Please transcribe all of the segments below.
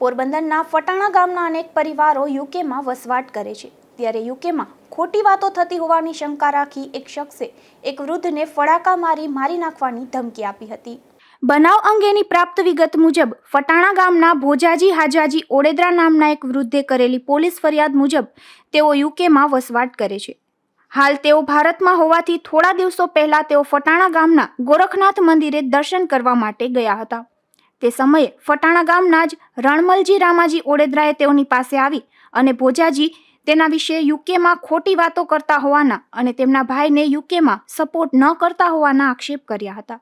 પોરબંદરના ફટાણા ગામના અનેક પરિવારો યુકેમાં વસવાટ કરે છે. ત્યારે યુકેમાં ખોટી વાતો થતી હોવાની શંકા રાખી એક શખ્સે એક વૃદ્ધને ફડાકા મારી મારી નાખવાની ધમકી આપી હતી. બનાવ અંગેની પ્રાપ્ત વિગત મુજબ ફટાણા ગામના ભોજાજી હાજાજી ઓડેદરા નામના એક વૃદ્ધે કરેલી પોલીસ ફરિયાદ મુજબ તેઓ યુકેમાં વસવાટ કરે છે. હાલ તેઓ ભારતમાં હોવાથી થોડા દિવસો પહેલા તેઓ ફટાણા ગામના ગોરખનાથ મંદિરે દર્શન કરવા માટે ગયા હતા. તે સમયે ફટાણા ગામના જ રણમલજી રામાજી ઓડેદરાએ તેઓની પાસે આવી અને ભોજાજી તેના વિશે યુકેમાં ખોટી વાતો કરતા હોવાના અને તેમના ભાઈને યુકેમાં સપોર્ટ ન કરતા હોવાના આક્ષેપ કર્યા હતા.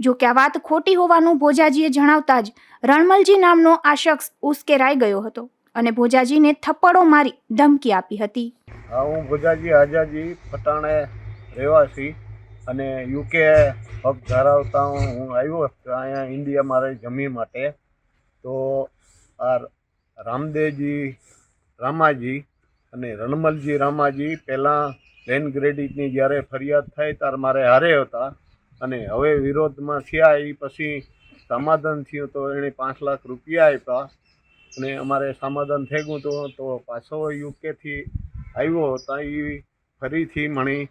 જો કે આ વાત ખોટી હોવાનું ભોજાજીએ જણાવતા જ રણમલજી નામનો આ શખ્સ ઉશ્કેરાઈ ગયો હતો અને ભોજાજીને થપ્પડો મારી ધમકી આપી હતી. હું ભોજાજી આજાજી પટાણે રહેવાસી અને યુકે હક ધરાવતા હું આવ્યો અહીંયા ઇન્ડિયા મારે જમી માટે. તો આ રામદેવજી, રામાજી અને રણમલજી રામાજી પહેલાં લેન ક્રેડિટની જ્યારે ફરિયાદ થઈ ત્યારે મારે હારે હતા. અને હવે વિરોધમાં થયા એ પછી સમાધાન થયું તો એણે પાંચ લાખ રૂપિયા આપ્યા. અને અમારે સમાધાન થઈ ગયું તો પાછો યુકેથી આવ્યો હતા. એ ફરીથી મણી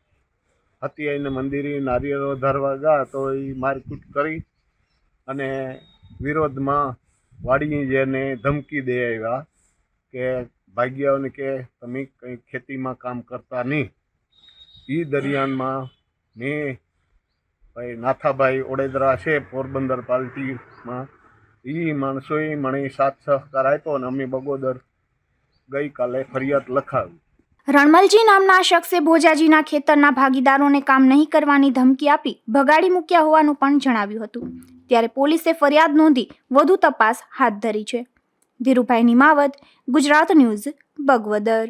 હતી, એને મંદિરે નારિયેળો ધરવા ગયા તો એ મારકૂટ કરી અને વિરોધમાં વાડી જેને ધમકી દે આવ્યા કે ભાગ્યાઓને કે, તમે કંઈ ખેતીમાં કામ કરતા નહીં. એ દરમિયાનમાં મેં, ભાઈ, નાથાભાઈ ઓડેદરા છે, પોરબંદર પાર્ટીમાં એ માણસોએ મને સાથ સહકાર આપ્યો અને અમે બગોદર ગઈકાલે ફરિયાદ લખાવી. રણમલજી નામના શખ્સે ભોજાજીના ખેતરના ભાગીદારોને કામ નહીં કરવાની ધમકી આપી ભગાડી મૂક્યા હોવાનું પણ જણાવ્યું હતું. ત્યારે પોલીસે ફરિયાદ નોંધી વધુ તપાસ હાથ ધરી છે. ધીરુભાઈ નિમાવત, ગુજરાત ન્યૂઝ, બગવદર.